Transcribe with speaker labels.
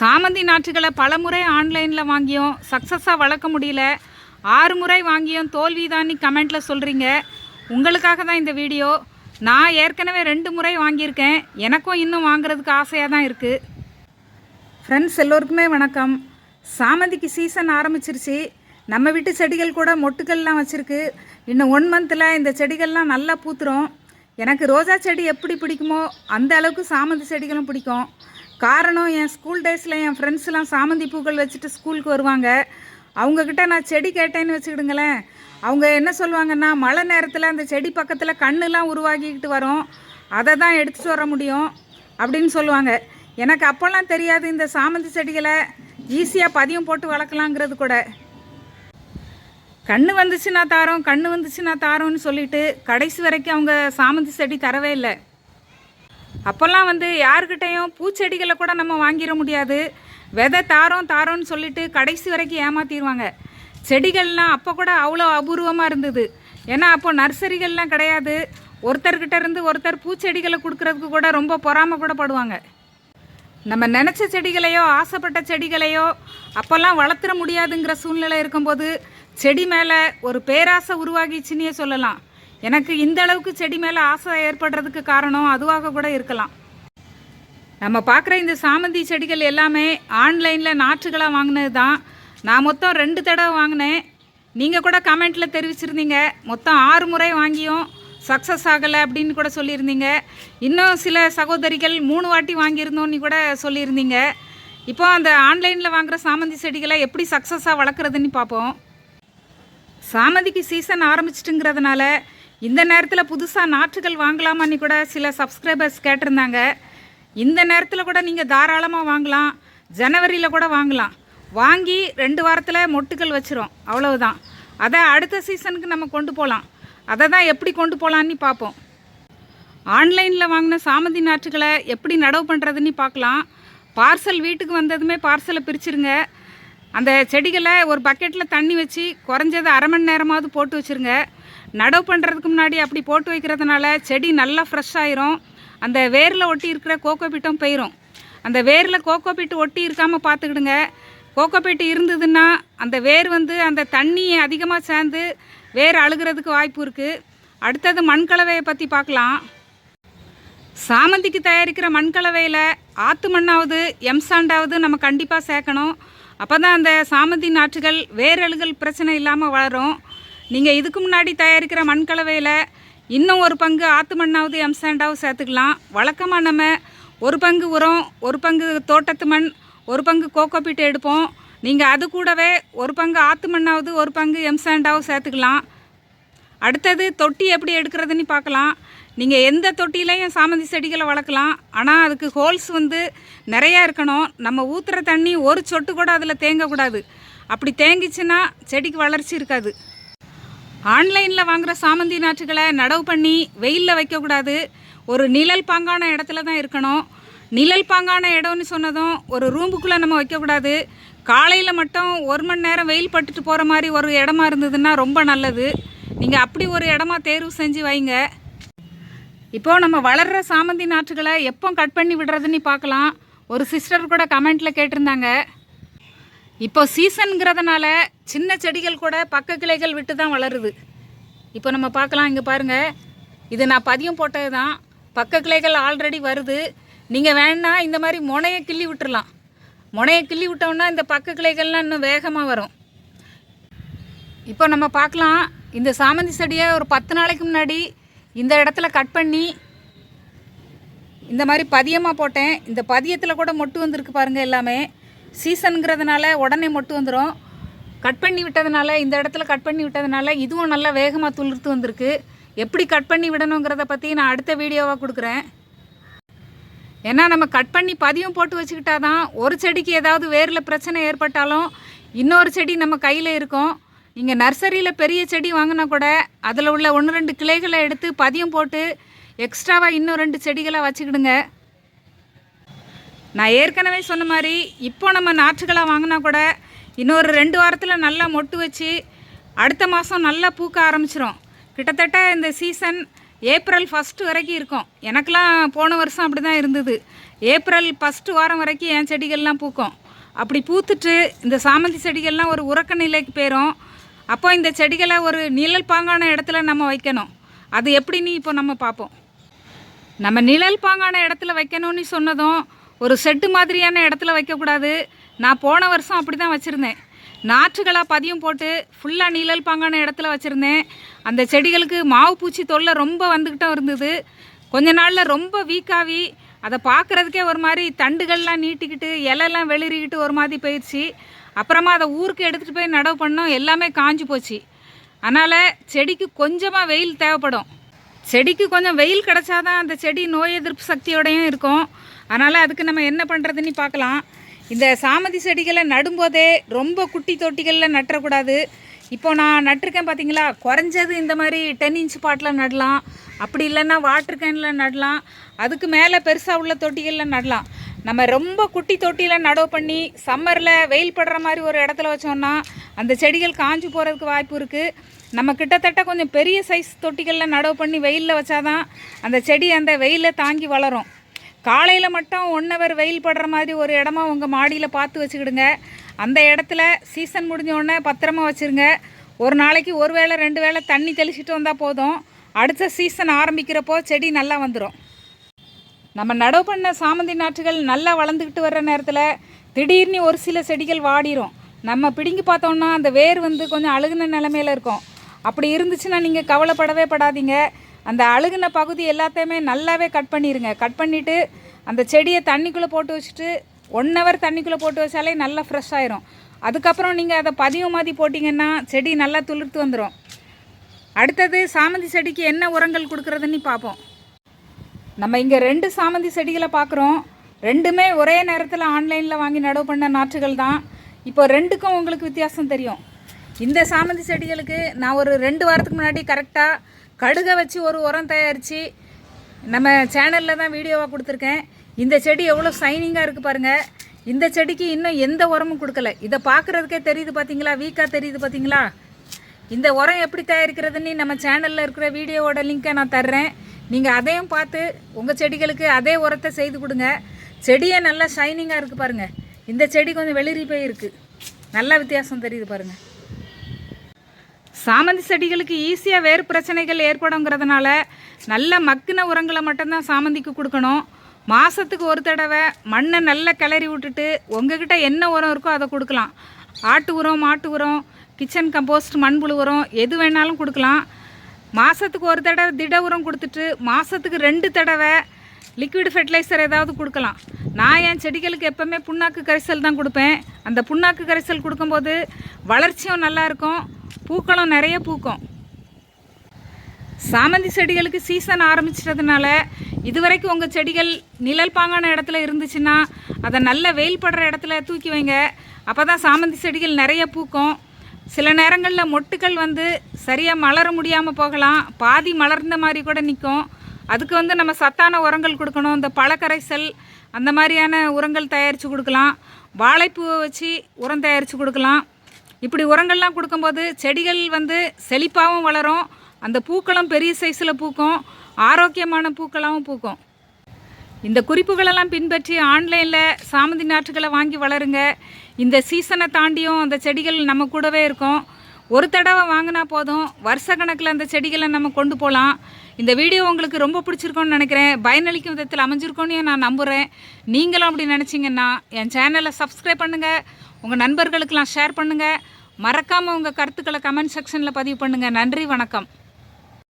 Speaker 1: சாமந்தி நாற்றுகளை பல முறை ஆன்லைனில் வாங்கியும் சக்ஸஸாக வளர்க்க முடியல. ஆறு முறை வாங்கியும் தோல்விதான்னு கமெண்ட்டில் சொல்கிறீங்க உங்களுக்காக தான் இந்த வீடியோ. நான் ஏற்கனவே ரெண்டு முறை வாங்கியிருக்கேன். எனக்கும் இன்னும் வாங்குறதுக்கு ஆசையாக தான் இருக்குது ஃப்ரெண்ட்ஸ் எல்லோருக்குமே வணக்கம். சாமந்திக்கு சீசன் ஆரம்பிச்சிருச்சு. நம்ம வீட்டு செடிகள் கூட மொட்டுக்கள்லாம் வச்சுருக்கு. இன்னும் ஒன் மந்தில் இந்த செடிகள்லாம் நல்லா பூத்துரும். எனக்கு ரோஜா செடி எப்படி பிடிக்குமோ அந்த அளவுக்கு சாமந்தி செடிகளும் பிடிக்கும். காரணம் என் ஸ்கூல் டேஸில் என் ஃப்ரெண்ட்ஸ்லாம் சாமந்தி பூக்கள் வச்சுட்டு ஸ்கூலுக்கு வருவாங்க. அவங்கக்கிட்ட நான் செடி கேட்டேன்னு வச்சுக்கிடுங்களேன். அவங்க என்ன சொல்லுவாங்கன்னா மழை நேரத்தில் அந்த செடி பக்கத்தில் கண்ணுலாம் உருவாகிக்கிட்டு வரும். அதை தான் எடுத்துகிட்டு வர முடியும் அப்படின்னு சொல்லுவாங்க. எனக்கு அப்போல்லாம் தெரியாது இந்த சாமந்தி செடிகளை. ஈஸியாக பதியம் போட்டு வளர்க்கலாங்கிறது கூட. கண்ணு வந்துச்சுன்னா தாரோம் கண்ணு வந்துச்சுன்னா தாரோன்னு சொல்லிட்டு கடைசி வரைக்கும் அவங்க சாமந்தி செடி தரவே இல்லை. அப்போல்லாம் வந்து யாருக்கிட்டேயும் பூச்செடிகளை கூட நம்ம வாங்கிட முடியாது. விதை தாரோம் தாரோன்னு சொல்லிட்டு கடைசி வரைக்கும் ஏமாத்திடுவாங்க செடிகள்லாம் அப்போ கூட அவ்வளோ அபூர்வமாக இருந்தது. ஏன்னா அப்போ நர்சரிகள்லாம் கிடையாது. ஒருத்தர்கிட்ட இருந்து ஒருத்தர் பூச்செடிகளை கொடுக்குறதுக்கு கூட ரொம்ப பொறாம கூட படுவாங்க. நம்ம நினச்ச செடிகளையோ ஆசைப்பட்ட செடிகளையோ அப்போல்லாம் வளர்த்துற முடியாதுங்கிற சூழ்நிலை இருக்கும்போது செடி மேலே ஒரு பேராசை உருவாகிச்சுன்னே சொல்லலாம். எனக்கு இந்த அளவுக்கு செடி மேலே ஆசை ஏற்படுறதுக்கு காரணம் அதுவாக கூட இருக்கலாம். நம்ம பார்க்குற இந்த சாமந்தி செடிகள் எல்லாமே ஆன்லைனில் நாற்றுகளாக வாங்கினது தான். நான் மொத்தம் ரெண்டு தடவை வாங்கினேன். நீங்கள் கூட கமெண்ட்டில் தெரிவிச்சிருந்தீங்க. மொத்தம் ஆறு முறை வாங்கியும் சக்ஸஸ் ஆகலை அப்படின்னு கூட சொல்லியிருந்தீங்க. இன்னும் சில சகோதரிகள் மூணு வாட்டி வாங்கியிருந்தோன்னு கூட சொல்லியிருந்தீங்க. இப்போ அந்த ஆன்லைனில் வாங்குகிற சாமந்தி செடிகளை எப்படி சக்ஸஸாக வளர்க்குறதுன்னு பார்ப்போம். சாமந்திக்கு சீசன் ஆரம்பிச்சிட்டுங்கிறதுனால இந்த நேரத்தில் புதுசாக நாற்றுகள் வாங்கலாமான்னு கூட சில சப்ஸ்கிரைபர்ஸ் கேட்டிருந்தாங்க. இந்த நேரத்தில் கூட நீங்கள் தாராளமாக வாங்கலாம். ஜனவரியில் கூட வாங்கலாம். வாங்கி ரெண்டு வாரத்தில் மொட்டுகள் வச்சிரும். அவ்வளவுதான். அதை அடுத்த சீசனுக்கு நம்ம கொண்டு போகலாம் அதை தான் எப்படி கொண்டு போகலான்னு பார்ப்போம் ஆன்லைனில் வாங்கின சாமந்தி நாற்றுகளை எப்படி நடவு பண்ணுறதுன்னு பார்க்கலாம் பார்சல் வீட்டுக்கு வந்ததுமே பார்சலை பிரிச்சிருங்க. அந்த செடிகளை ஒரு பக்கெட்டில் தண்ணி வச்சு குறைஞ்சது அரை மணி நேரமாவது போட்டு வச்சுருங்க. நடவு பண்ணுறதுக்கு முன்னாடி அப்படி போட்டு வைக்கிறதுனால செடி நல்லா ஃப்ரெஷ் ஆயிரும். அந்த வேரில் ஒட்டி இருக்கிற கோகோபீட்டும் போயிடும் அந்த வேரில் கோகோபீட்டு ஒட்டி இருக்காமல் பார்த்துக்கிடுங்க. கோகோபீட்டு இருந்ததுன்னா அந்த வேர் வந்து அந்த தண்ணி அதிகமாக சேர்ந்து வேர் அழுகிறதுக்கு வாய்ப்பு இருக்குது அடுத்தது மண்கலவையை பற்றி பார்க்கலாம். சாமந்திக்கு தயாரிக்கிற மண்கலவையில் ஆற்று மண்ணாவது எம்சாண்டாவது நம்ம கண்டிப்பாக சேர்க்கணும். அப்போ தான் அந்த சாமந்தி நாற்றுகள் வேரழுகல் பிரச்சனை இல்லாமல் வளரும். நீங்கள் இதுக்கு முன்னாடி தயாரிக்கிற மண்கலவையில் இன்னும் ஒரு பங்கு ஆற்று மண்ணாவது எம்சாண்டாவது சேர்த்துக்கலாம். வழக்கமாக நம்ம ஒரு பங்கு உரம் ஒரு பங்கு தோட்டத்து மண் ஒரு பங்கு கோகோபீட்டு எடுப்போம். நீங்கள் அது கூடவே ஒரு பங்கு ஆற்று மண்ணாவது ஒரு பங்கு எம்சாண்டாவது சேர்த்துக்கலாம். அடுத்தது தொட்டி எப்படி எடுக்கிறதுன்னு பார்க்கலாம். நீங்கள் எந்த தொட்டிலையும் சாமந்தி செடிகளை வளர்க்கலாம். ஆனால் அதுக்கு ஹோல்ஸ் வந்து நிறையா இருக்கணும். நம்ம ஊற்றுற தண்ணி ஒரு சொட்டு கூட அதில் தேங்கக்கூடாது. அப்படி தேங்கிச்சுன்னா செடிக்கு வளர்ச்சி இருக்காது. ஆன்லைனில் வாங்குகிற சாமந்தி நாற்றுகளை நடவு பண்ணி வெயிலில் வைக்கக்கூடாது. ஒரு நிழல் பாங்கான இடத்துல தான் இருக்கணும். நிழல் பாங்கான இடம்னு சொன்னதும் ஒரு ரூமுக்குள்ளே நம்ம வைக்கக்கூடாது. காலையில் மட்டும் ஒரு மணி நேரம் வெயில் பட்டுட்டு போகிற மாதிரி ஒரு இடமா இருந்ததுன்னா ரொம்ப நல்லது. நீங்கள் அப்படி ஒரு இடமா தேர்வு செஞ்சு வைங்க. இப்போ நம்ம வளர்கிற சாமந்தி நாற்றுகளை எப்போ கட் பண்ணி விடுறதுன்னு பார்க்கலாம். ஒரு சிஸ்டர் கூட கமெண்ட்டில் கேட்டிருந்தாங்க. இப்போ சீசனுங்கிறதுனால சின்ன செடிகள் கூட பக்க கிளைகள் விட்டு தான் வளருது. இப்போ நம்ம பார்க்கலாம் இங்கே பாருங்கள் இது நான் பதியம் போட்டது தான். பக்க கிளைகள் ஆல்ரெடி வருது. நீங்கள் வேணா இந்த மாதிரி முனையை கிள்ளி விட்டுறலாம். முனையை கிள்ளி விட்டோம்னா இந்த பக்க கிளைகள்லாம் இன்னும் வேகமாக வரும். இப்போ நம்ம பார்க்கலாம். இந்த சாமந்தி செடியை ஒரு பத்து நாளைக்கு முன்னாடி இந்த இடத்துல கட் பண்ணி இந்த மாதிரி பதியமாக போட்டேன். இந்த பதியத்தில் கூட மொட்டு வந்திருக்கு பாருங்கள் எல்லாமே. சீசனுங்கிறதுனால உடனே மொட்டு வந்துடும் கட் பண்ணி விட்டதுனால இந்த இடத்துல கட் பண்ணி விட்டதுனால இதுவும் நல்லா வேகமாக துளிர்த்து வந்திருக்கு. எப்படி கட் பண்ணி விடணுங்கிறத பற்றி நான் அடுத்த வீடியோவாக கொடுக்குறேன். ஏன்னா நம்ம கட் பண்ணி பதியம் போட்டு வச்சுக்கிட்டா தான் ஒரு செடிக்கு ஏதாவது வேரில் பிரச்சனை ஏற்பட்டாலும் இன்னொரு செடி நம்ம கையில் இருக்கும். நீங்கள் நர்சரியில் பெரிய செடி வாங்கினா கூட அதில் உள்ள ஒன்று ரெண்டு கிளைகளை எடுத்து பதியம் போட்டு எக்ஸ்ட்ராவாக இன்னும் ரெண்டு செடிகளை வச்சுக்கிடுங்க. நான் ஏற்கனவே சொன்ன மாதிரி இப்போ நம்ம நாற்றுகளாக வாங்கினா கூட இன்னொரு ரெண்டு வாரத்தில் நல்லா மொட்டு வச்சு அடுத்த மாதம் நல்லா பூக்க ஆரம்பிச்சிரும். கிட்டத்தட்ட இந்த சீசன் ஏப்ரல் ஃபஸ்ட்டு வரைக்கும் இருக்கும். எனக்கெல்லாம் போன வருஷம் அப்படி தான் இருந்தது. ஏப்ரல் ஃபஸ்ட்டு வாரம் வரைக்கும் என் செடிகள்லாம் பூக்கும். அப்படி பூத்துட்டு இந்த சாமந்தி செடிகள்லாம் ஒரு உறக்க நிலைக்கு போயிடும் அப்போ இந்த செடிகளை ஒரு நிழல் பாங்கான இடத்துல நம்ம வைக்கணும். அது எப்படின்னு இப்போ நம்ம பார்ப்போம். நம்ம நிழல் பாங்கான இடத்துல வைக்கணும்னு சொன்னதும் ஒரு செட்டு மாதிரியான இடத்துல வைக்கக்கூடாது. நான் போன வருஷம் அப்படி தான் வச்சுருந்தேன். நாற்றுகளாக பதியம் போட்டு ஃபுல்லாக நிழல் பாங்கான இடத்துல வச்சுருந்தேன். அந்த செடிகளுக்கு மாவு பூச்சி தொல்லை ரொம்ப வந்துக்கிட்டும் இருந்தது. கொஞ்ச நாளில் ரொம்ப வீக்காகி அதை பார்க்குறதுக்கே ஒரு மாதிரி தண்டுகள்லாம் நீட்டிக்கிட்டு இலையெல்லாம் வெளிரிக்கிட்டு ஒரு மாதிரி போயிடுச்சு. அப்புறமா அதை ஊருக்கு எடுத்துகிட்டு போய் நடவு பண்ணோம். எல்லாமே காஞ்சி போச்சு. அதனால் செடிக்கு கொஞ்சமாக வெயில் தேவைப்படும். செடிக்கு கொஞ்சம் வெயில் கிடச்சாதான் அந்த செடி நோய் எதிர்ப்பு சக்தியோடையும் இருக்கும். அதனால் அதுக்கு நம்ம என்ன பண்ணுறதுன்னு பார்க்கலாம். இந்த சாமதி செடிகளை நடும்போதே ரொம்ப குட்டி தொட்டிகளில் நட்டுறக்கூடாது. இப்போ நான் நட்டிருக்கேன் பார்த்தீங்களா? குறைஞ்சது இந்த மாதிரி டென் இன்ச் பாட்டில் நடலாம். அப்படி இல்லைன்னா வாட்டர் கேனில் நடலாம். அதுக்கு மேலே பெருசாக உள்ள தொட்டிகளில் நடலாம். நம்ம ரொம்ப குட்டி தொட்டியில் நடவு பண்ணி சம்மரில் வெயில் படுற மாதிரி ஒரு இடத்துல வச்சோம்னா அந்த செடிகள் காஞ்சு போகிறதுக்கு வாய்ப்பு இருக்குது நம்ம கிட்டத்தட்ட கொஞ்சம் பெரிய சைஸ் தொட்டிகளில் நடவு பண்ணி வெயிலில் வச்சாதான் அந்த செடி அந்த வெயிலில் தாங்கி வளரும். காலையில் மட்டும் ஒன் ஹவர் வெயில் படுற மாதிரி ஒரு இடமா உங்கள் மாடியில் பார்த்து வச்சுக்கிடுங்க. அந்த இடத்துல சீசன் முடிஞ்ச உடனே பத்திரமா வச்சுருங்க. ஒரு நாளைக்கு ஒரு வேளை ரெண்டு வேளை தண்ணி தெளிச்சிட்டு வந்தால் போதும். அடுத்த சீசன் ஆரம்பிக்கிறப்போ செடி நல்லா வந்துடும் நம்ம நடவு பண்ண சாமந்தி நாற்றுகள் நல்லா வளர்ந்துக்கிட்டு வர்ற நேரத்தில் திடீர்னு ஒரு சில செடிகள் வாடிரும். நம்ம பிடுங்கி பார்த்தோம்னா அந்த வேர் வந்து கொஞ்சம் அழுகுன நிலமையில இருக்கும். அப்படி இருந்துச்சுன்னா நீங்கள் கவலைப்படவே படாதீங்க. அந்த அழுகுன பகுதி எல்லாத்தையுமே நல்லாவே கட் பண்ணிடுங்க கட் பண்ணிவிட்டு அந்த செடியை தண்ணிக்குள்ளே போட்டு வச்சுட்டு ஒன் ஹவர் தண்ணிக்குள்ளே போட்டு வச்சாலே நல்லா ஃப்ரெஷ் ஆயிரும். அதுக்கப்புறம் நீங்கள் அதை பதிவு மாதிரி போட்டிங்கன்னா செடி நல்லா துளிர்த்து வந்துடும் அடுத்தது சாமந்தி செடிக்கு என்ன உரங்கள் கொடுக்குறதுன்னு பார்ப்போம். நம்ம இங்கே ரெண்டு சாமந்தி செடிகளை பார்க்குறோம் ரெண்டுமே ஒரே நேரத்தில் ஆன்லைனில் வாங்கி நடவு பண்ண நாற்றுகள் தான். இப்போ ரெண்டுக்கும் உங்களுக்கு வித்தியாசம் தெரியும். இந்த சாமந்தி செடிகளுக்கு நான் ஒரு ரெண்டு வாரத்துக்கு முன்னாடி கரெக்டாக கடுகை வச்சு ஒரு உரம் தயாரித்து நம்ம சேனலில் தான் வீடியோவாக கொடுத்துருக்கேன். இந்த செடி எவ்வளோ சைனிங்காக இருக்குது பாருங்கள் இந்த செடிக்கு இன்னும் எந்த உரமும் கொடுக்கல. இதை பார்க்குறதுக்கே தெரியுது பார்த்தீங்களா வீக்காக தெரியுது பார்த்தீங்களா இந்த உரம் எப்படி தயாரிக்கிறதுன்னு நம்ம சேனலில் இருக்கிற வீடியோவோட லிங்க்கை நான் தர்றேன். நீங்கள் அதையும் பார்த்து உங்கள் செடிகளுக்கு அதே உரத்தை செய்து கொடுங்க. செடியே நல்லா ஷைனிங்காக இருக்குது பாருங்கள் இந்த செடி கொஞ்சம் வெளிரி போய் இருக்குது நல்ல வித்தியாசம் தெரியுது பாருங்கள் சாமந்தி செடிகளுக்கு ஈஸியாக வேறு பிரச்சனைகள் ஏற்படுங்கிறதுனால நல்ல மக்கின உரங்களை மட்டும்தான் சாமந்திக்கு கொடுக்கணும். மாதத்துக்கு ஒரு தடவை மண்ணை நல்லா கிளறி விட்டுட்டு உங்ககிட்ட என்ன உரம் இருக்கோ அதை கொடுக்கலாம். ஆட்டு உரம் மாட்டு உரம் கிச்சன் கம்போஸ்ட் மண்புழு உரம் எது வேணாலும் கொடுக்கலாம். மாதத்துக்கு ஒரு தடவை திட உரம் கொடுத்துட்டு மாதத்துக்கு ரெண்டு தடவை லிக்விட் ஃபெர்டிலைசர் ஏதாவது கொடுக்கலாம். நான் என் செடிகளுக்கு எப்போவுமே புண்ணாக்கு கரைசல் தான் கொடுப்பேன். அந்த புண்ணாக்கு கரைசல் கொடுக்கும்போது வளர்ச்சியும் நல்லா இருக்கும். பூக்களும் நிறைய பூக்கும். சாமந்தி செடிகளுக்கு சீசன் ஆரம்பிச்சிட்டதுனால இதுவரைக்கும் உங்கள் செடிகள் நிழல் பாங்கான இடத்துல இருந்துச்சுன்னா அதை நல்ல வெயில் படுற இடத்துல தூக்கி வைங்க. அப்போ தான் சாமந்தி செடிகள் நிறைய பூக்கும். சில நேரங்களில் மொட்டுக்கள் வந்து சரியாக மலர முடியாமல் போகலாம். பாதி மலர்ந்த மாதிரி கூட நிற்கும் அதுக்கு வந்து நம்ம சத்தான உரங்கள் கொடுக்கணும். இந்த பழக்கரைசல் அந்த மாதிரியான உரங்கள் தயாரித்து கொடுக்கலாம். வாழைப்பூவை வச்சு உரம் தயாரித்து கொடுக்கலாம். இப்படி உரங்கள்லாம் கொடுக்கும்போது செடிகள் வந்து செழிப்பாகவும் வளரும். அந்த பூக்களும் பெரிய சைஸில் பூக்கும். ஆரோக்கியமான பூக்களாகவும் பூக்கும். இந்த குறிப்புகளெல்லாம் பின்பற்றி ஆன்லைனில் சாமந்தி நாற்றுகளை வாங்கி வளருங்க. இந்த சீசனை தாண்டியும் அந்த செடிகள் நம்ம கூடவே இருக்கும். ஒரு தடவை வாங்கினா போதும். வருஷ கணக்கில் அந்த செடிகளை நம்ம கொண்டு போகலாம் இந்த வீடியோ உங்களுக்கு ரொம்ப பிடிச்சிருக்கோன்னு நினைக்கிறேன். பயனளிக்கும் விதத்தில் அமைஞ்சிருக்கோன்னு நான் நம்புகிறேன் நீங்களும் அப்படி நினச்சிங்கன்னா என் சேனலை சப்ஸ்கிரைப் பண்ணுங்கள் உங்கள் நண்பர்களுக்கெல்லாம் ஷேர் பண்ணுங்கள் மறக்காமல் உங்கள் கருத்துக்களை கமெண்ட் செக்ஷனில் பதிவு பண்ணுங்கள் நன்றி வணக்கம்.